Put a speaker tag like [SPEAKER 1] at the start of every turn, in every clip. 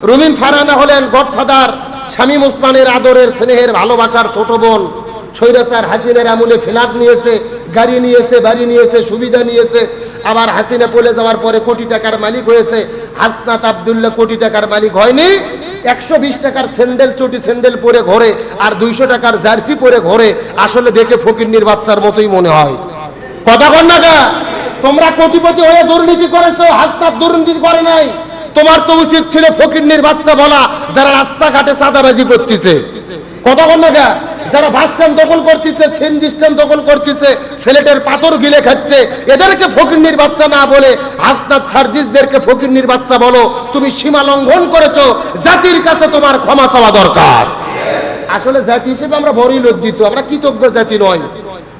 [SPEAKER 1] রুমিন ফারানা হলেন গডফাদার শামীম ওসমানের আদরের স্নেহের ভালোবাসার ছোট বোন। সৈরাসার হাসিনের আমলে ফ্ল্যাট নিয়েছে, গাড়ি নিয়েছে, বাড়ি নিয়েছে, সুবিধা নিয়েছে। আবার হাসিনা পলে যাওয়ার পরে কোটি টাকার মালিক হয়েছে। হাসনাত আবদুল্লাহ কোটি টাকার মালিক হয়নি। একশো বিশ টাকার স্যান্ডেল, চটি স্যান্ডেল পরে ঘরে আর দুইশো টাকার জার্সি পরে ঘরে। আসলে দেখে ফকিরনির বাচ্চার মতোই মনে হয়। কথা না তোমরা কোটিপতি হয়ে দুর্নীতি করেছ, হাসনাত দুর্নীতি করে নাই। তোমার তো উচিত ছিল ফকিরনির বাচ্চা বলা, যারা রাস্তাঘাটে চাঁদাবাজি করতেছে। কথা বল না যারা বাস স্ট্যান্ড দখল করতেছে, সিএনজি স্ট্যান্ড দখল করতেছে ছেলেটের পাথর গিলে খাচ্ছে, এদেরকে ফকিরনির বাচ্চা না বলে হাসনাত সার্জিসদেরকে ফকিরনির বাচ্চা বলো। তুমি সীমা লঙ্ঘন করেছ, জাতির কাছে তোমার ক্ষমা চাওয়া দরকার। আসলে জাতি হিসেবে আমরা বড়ই লজ্জিত, আমরা কৃতজ্ঞ জাতি নয়।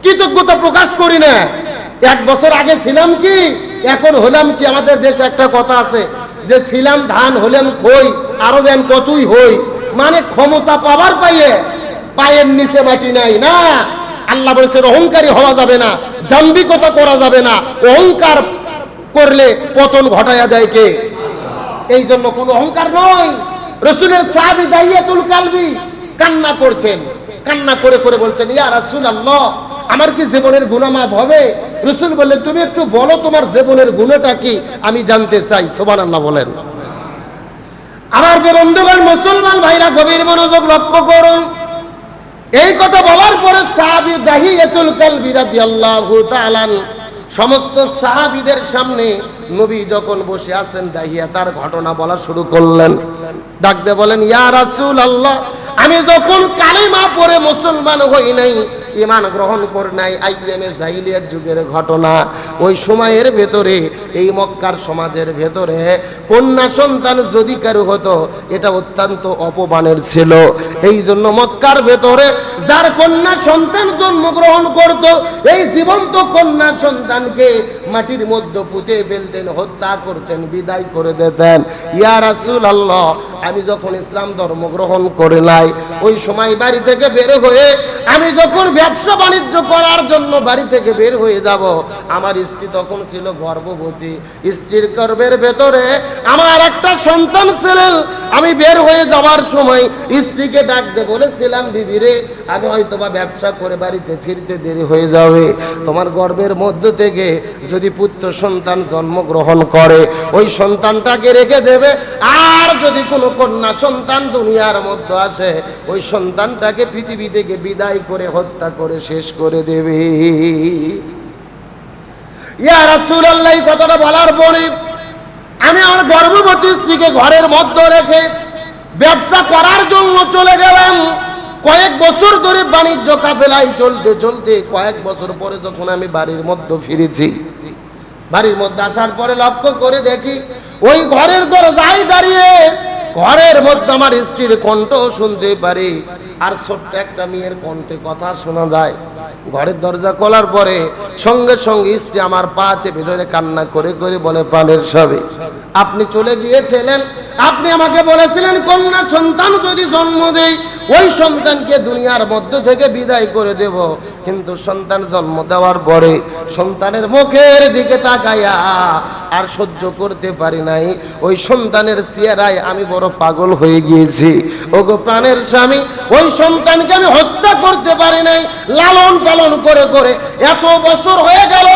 [SPEAKER 1] কৃতজ্ঞতা প্রকাশ করি না। এক বছর আগে ছিলাম কি, এখন হলাম কি, আমাদের দেশে একটা কথা আছে যে ছিলাম ধান হলাম খই, আরও ব্যান কতই হই? মানে ক্ষমতা পাবার পাইয়ে পায়ের নিচে মাটি নাই না। আল্লাহ বলেছেন, অহংকারী হওয়া যাবে না, দাম্ভিকতা করা যাবে না। অহংকার করলে পতন ঘটাইয়া দেয় কে? এই জন্য কোনো অহংকার নয়। রসুলের সাহাবি দাইয়াতুল কালবি কান্না করছেন। কান্না করে করে বলছেন, ইয়া রাসূল আল্লাহ আমার কি জীবনের গুণামাপ হবে? রসুল বললেন তুমি একটু বলো তোমার জীবনের গুণটা কি? আমি জানতে চাই, সুবহানাল্লাহ বলেন। আমার যে বন্ধুগণ, মুসলমান ভাইরা, গভীর মনোযোগ লক্ষ্য করুন। এই কথা বলার পরে সাহাবি দাহিয়াতুল কালবি রাদিয়াল্লাহু তাআলা সমস্ত সাহাবিদের সামনে নবী যখন বসে আছেন, দাহিয়া তার ঘটনা বলা শুরু করলেন। ডাকতে বলেন, ইয়া রাসুল আল্লাহ আমি যখন কালিমা পরে মুসলমান হই নাই ইমান গ্রহণ করে নাই আইয়ামে জাহিলিয়াত যুগের ঘটনা। ওই সময়ের ভেতরে, এই মক্কার সমাজের ভেতরে কন্যা সন্তান যদি কারও হতো, এটা অত্যন্ত অপমানের ছিল। এই জন্য মক্কার ভেতরে যার কন্যা সন্তান জন্মগ্রহণ করত, এই জীবন্ত কন্যা সন্তানকে মাটির মধ্যে পুঁতে ফেলতেন, হত্যা করতেন, বিদায় করে দিতেন। ইয়া রাসূল আল্লাহ আমি যখন ইসলাম ধর্ম গ্রহণ করে নাই, ওই সময় বাড়ি থেকে বের হয়ে আমি যখন ব্যবসা বাণিজ্য করার জন্য বাড়ি থেকে বের হয়ে যাব। আমার স্ত্রী তখন ছিল গর্ভবতী। স্ত্রীর গর্ভের ভেতরে আমার একটা সন্তান ছিলেন আমি বের হয়ে যাওয়ার সময় স্ত্রীকে ডাকতে বলেছিলাম বিবিরে আমি হয়তো বা ব্যবসা করে বাড়িতে ফিরতে দেরি হয়ে যাবে। তোমার গর্ভের মধ্য থেকে যদি পুত্র সন্তান জন্মগ্রহণ করে, ওই সন্তানটাকে রেখে দেবে। আর যদি কোনো কন্যা সন্তান দুনিয়ার মধ্যে আসে, ওই সন্তানটাকে পৃথিবী থেকে বিদায় করে হত্যা করে শেষ করে দেবে। কথাটা বলার পরে আমি আমার গর্ভবতী স্ত্রীকে ঘরের মধ্যে রেখে ব্যবসা করার জন্য চলে গেলাম। কয়েক বছর ধরে বাণিজ্য কাফেলায় চলতে চলতে কয়েক বছর পরে যখন আমি বাড়ির মধ্যে ফিরেছি, বাড়ির মধ্যে আসার পরে লক্ষ্য করে দেখি, ওই ঘরের দরজায় দাঁড়িয়ে ঘরের মধ্যে আমার স্ত্রীর কণ্ঠ শুনতে পারি। আর ছোট্ট একটা মেয়ের কণ্ঠে কথা শোনা যায়। ঘরের দরজা খোলার পরে সঙ্গে সঙ্গে স্ত্রী আমার পা চেপে ধরে কান্না করে করে বলে, পালের সবে, আপনি চলে গিয়েছিলেন? আপনি আমাকে বলেছিলেন, কন্যা সন্তান যদি জন্ম দেয় ওই সন্তানকে দুনিয়ার মধ্য থেকে বিদায় করে দেব। কিন্তু সন্তান জন্ম দেওয়ার পরে সন্তানের মুখের দিকে তাকাইয়া আর সহ্য করতে পারি নাই। ওই সন্তানের চেহারায় আমি বড় পাগল হয়ে গিয়েছি। ওগো প্রাণের স্বামী, ওই সন্তানকে আমি হত্যা করতে পারি নাই। লালন পালন করে করে এত বছর হয়ে গেল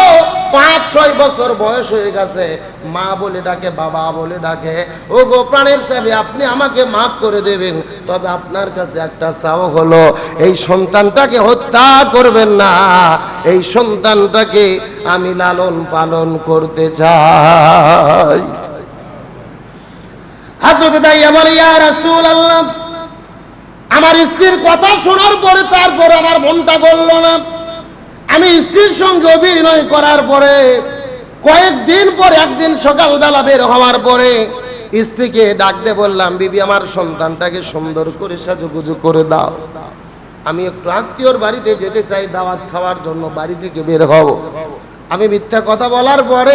[SPEAKER 1] পাঁচ, ছয় বছর বয়স হয়ে গেছে। মা বলে ডাকে, বাবা বলে ডাকে ও গো প্রাণের সাহেব আপনি আমাকে মাফ করে দেবেন। তবে আপনার কাছে একটা চাও হলো, এই সন্তানটাকে হত্যা করবেন না। এই সন্তানটাকে আমি লালন পালন করতে চাই। হাজরত দাইয়া বলে, ইয়া রাসূল আল্লাহ আমার স্ত্রীর কথা শোনার পরে তারপর আমার মনটা বলল না। আমি স্ত্রীর সঙ্গে অভিনয় করার পরে, কয়েকদিন পরে, একদিন সকালবেলা বের হওয়ার পরে, স্ত্রীকে ডাকতে বললাম, বিবি, আমার সন্তানটাকে সুন্দর করে সাজুগুজু করে দাও। আমি একটু আত্মীয়র বাড়িতে যেতে চাই, দাওয়াত খাওয়ার জন্য বাড়ি থেকে বের হব। আমি মিথ্যা কথা বলার পরে,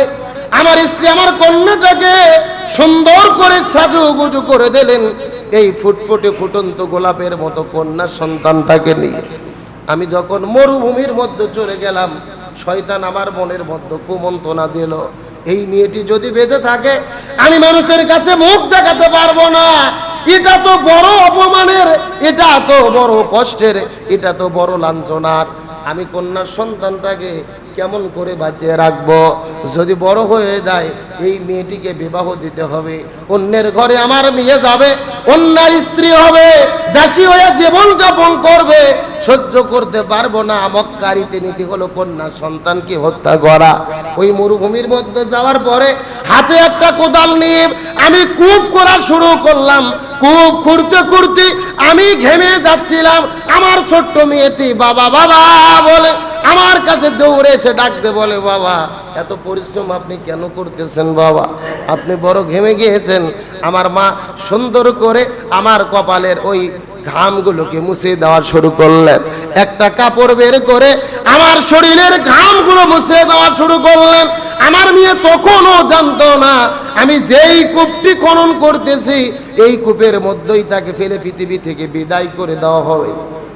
[SPEAKER 1] আমার স্ত্রী আমার কন্যাটাকে সুন্দর করে সাজুগুজু করে দিলেন, এই ফুটফুটে ফুটন্ত গোলাপের মতো কন্যা সন্তানটাকে নিয়ে। আমি যখন মরুভূমির মধ্যে চলে গেলাম, শয়তান আমার মনের মধ্যে কুমন্ত্রণা দিল, এই মেয়েটি যদি বেঁচে থাকে, আমি মানুষের কাছে মুখ দেখাতে পারব না। এটা তো বড় অপমানের, এটা তো বড় কষ্টের, এটা তো বড় লাঞ্ছনার। আমি কন্যার সন্তানটাকে কেমন করে বাঁচিয়ে রাখব? যদি বড় হয়ে যায়, এই মেয়েটিকে বিবাহ দিতে হবে। অন্যের ঘরে আমার মেয়ে যাবে, অন্যার স্ত্রী হবে দাসী হয়ে জীবন যাপন করবে। সহ্য করতে পারব না মক্কারিতে নীতি হলো, কন্যা সন্তানকে হত্যা করা। ওই মরুভূমির মধ্যে যাওয়ার পরে হাতে একটা কোদাল নিয়ে আমি কূপ করা শুরু করলাম। কূপ খুঁড়তে খুঁড়তে আমি ঘেমে যাচ্ছিলাম। আমার ছোট্ট মেয়েটি, বাবা বাবা, বলে আমার কাছে দৌড়ে এসে ডাকতে বলে, বাবা, এত পরিশ্রম আপনি কেন করতেছেন বাবা? আপনি বড় ঘেমে গিয়েছেন। আমার মা সুন্দর করে আমার কপালের ওই ঘামগুলোকে মুছে দেওয়া শুরু করলেন। একটা কাপড় বের করে আমার শরীরের ঘামগুলো মুছে দেওয়া শুরু করলেন। আমার মেয়ে তখনও জানতো না, আমি যেই কূপটি খনন করতেছি, এই কূপের মধ্যেই তাকে ফেলে পৃথিবী থেকে বিদায় করে দেওয়া হবে।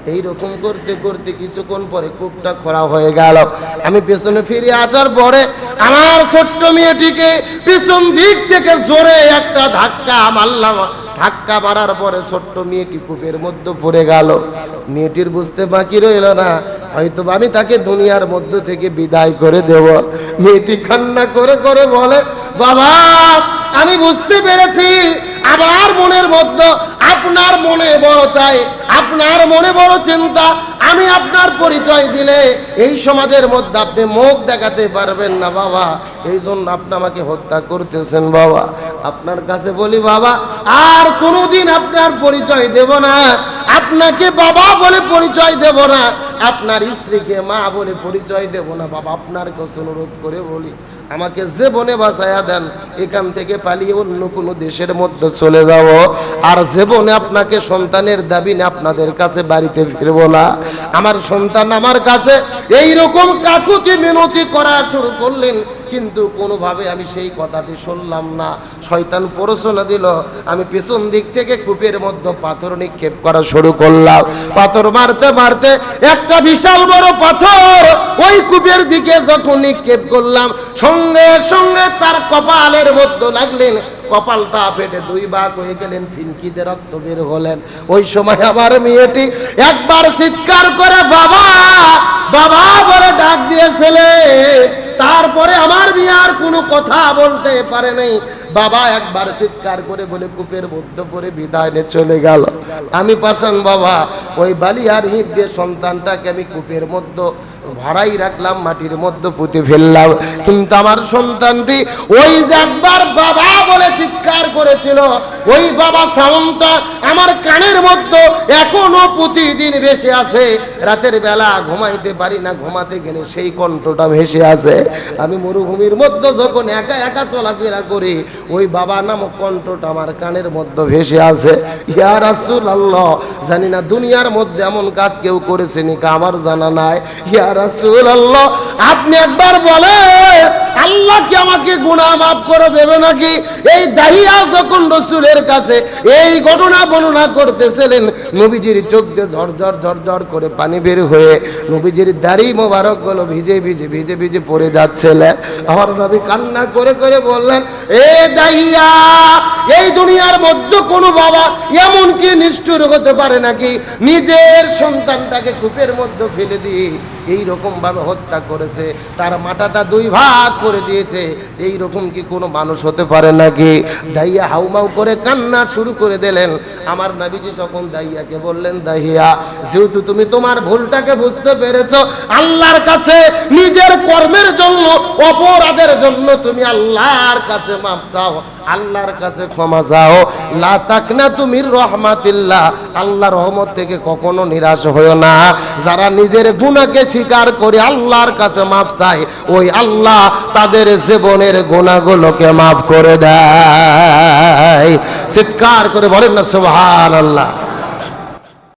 [SPEAKER 1] এই রকম করতে করতে কিছুক্ষণ পরে কূপটা খোলা হয়ে গেল। আমি পেছনে ফিরে আসার পরে আমার ছোট্ট মেয়েটিকে পিছন দিক থেকে জোরে একটা ধাক্কা মারলাম। ধাক্কা মারার পরে ছোট্ট মেয়েটি কূপের মধ্যে পড়ে গেল। মেয়েটির বুঝতে বাকি রইল না। হয়তো আমি তাকে দুনিয়ার মধ্য থেকে বিদায় করে দেব। মেয়েটি কান্না করে করে বলে, বাবা আমি বুঝতে পেরেছি, আমার মনের মধ্যে আপনার মনে বড় চাই, আপনার মনে বড় চিন্তা, আমি আপনার পরিচয় দিলে এই সমাজের মধ্যে আপনি মুখ দেখাতে পারবেন না, বাবা। এই জন্য আপনি আমাকে হত্যা করতেছেন, বাবা। আপনার কাছে বলি, বাবা, আর কোনোদিন আপনার পরিচয় দেব না। আপনাকে বাবা বলে পরিচয় দেব না। আপনার স্ত্রীকে মা বলে পরিচয় দেব না, বাবা, আপনার কাছে অনুরোধ করে বলি, আমাকে যে বনে বাঁচাইয়া দেন, এখান থেকে পালিয়ে অন্য কোনো দেশের মধ্যে চলে যাব। আর যে বনে আপনাকে সন্তানের দাবি না আপনাদের কাছে বাড়িতে ফিরব না, আমার সন্তান আমার কাছে এইরকম কাকুতি মিনতি করা শুরু করলেন কিন্তু কোনোভাবে আমি সেই কথাটি শুনলাম না। শয়তান প্ররোচনা দিল, আমি পেছন দিক থেকে কূপের মধ্যে পাথর নিক্ষেপ করা শুরু করলাম। পাথর মারতে মারতে একটা বিশাল বড় পাথর ওই কূপের দিকে যখন নিক্ষেপ করলাম, সঙ্গে সঙ্গে তার কপালের মধ্যে লাগলেন। কপালটা ফেটে দুই ভাগ হয়ে গেলেন, ফিনকিতে রক্ত বের হলেন। ওই সময় আমার মেয়েটি একবার চিৎকার করে, বাবা বাবা, বলে ডাক দিয়েছিলে। তারপরে আমার বিয়ার কোনো কথা বলতে পারে নাই। বাবা একবার চিৎকার করে বলে, কূপের মধ্যে পড়ে বিদায় নিয়ে চলে গেল। আমি পাশান বাবা, ওই বালিয়ার হিট দিয়ে সন্তানটাকে আমি কূপের মধ্যে ভরাই রাখলাম, মাটির মধ্যে পুঁতে ফেললাম। কিন্তু আমার সন্তানটি ওই যে একবার বাবা বলে চিৎকার করেছিল, ওই বাবা সাউন্ডটা আমার কানের মধ্যে এখনও প্রতিদিন ভেসে আছে রাতের বেলা ঘুমাইতে পারি না, ঘুমাতে গেলে সেই কণ্ঠটা ভেসে আছে আমি মরুভূমির মধ্যে যখন একা একা চলাফেরা করি ওই বাবা নাম কণ্ঠটা আমার কানের মধ্যে ভেসে আছে ইয়া আসুল আল্লাহ জানি না দুনিয়ার মধ্যে এমন কাজ কেউ করেছে নাকি আমার জানা নাই। ইয়া আসুল আল্লাহ আপনি একবার বলেন আল্লাহ কি আমাকে গুণা মাফ করে দেবে নাকি? এই দাহিয়া যখন রসুলের কাছে এই ঘটনা বর্ণনা করতেছিলেন, নবীজির চোখ দিয়ে ঝরঝর ঝরঝর করে পানি বের হয়ে নবীজির দাড়ি মোবারকগুলো, ভিজে ভিজে ভিজে ভিজে পড়ে যাচ্ছিলেন আমার নবী কান্না করে করে বললেন, এ দাহিয়া, এই দুনিয়ার মধ্যে কোনো বাবা এমন কি নিষ্ঠুর হতে পারে নাকি? নিজের সন্তানটাকে কূপের মধ্যে ফেলে দিয়ে এই রকম ভাবে হত্যা করেছে, তার মাথাটা দুই ভাগ করে দিয়েছে এই রকম কি কোনো মানুষ হতে পারে নাকি? দাইয়া হাউমাউ করে কান্না শুরু করে দিলেন। আমার নাবিজি যখন দাইয়াকে বললেন দাহিয়া যেহেতু তুমি তোমার ভুলটাকে বুঝতে পেরেছ, আল্লাহর কাছে নিজের কর্মের জন্য, অপরাধের জন্য তুমি আল্লাহর কাছে মাপ চাও আল্লাহর কাছে ক্ষমা চাও। লা তাকনা তুমি রহমাতিল্লাহ। আল্লাহর রহমত থেকে কখনো নিরাশ হয় না। যারা নিজের গুণাকে স্বীকার করে আল্লাহর কাছে মাপ চায়, ওই আল্লাহ তাদের জীবনের গুণাগুলোকে মাফ করে দেয়। চিৎকার করে বলেন না, সুবহানাল্লাহ। আল্লাহ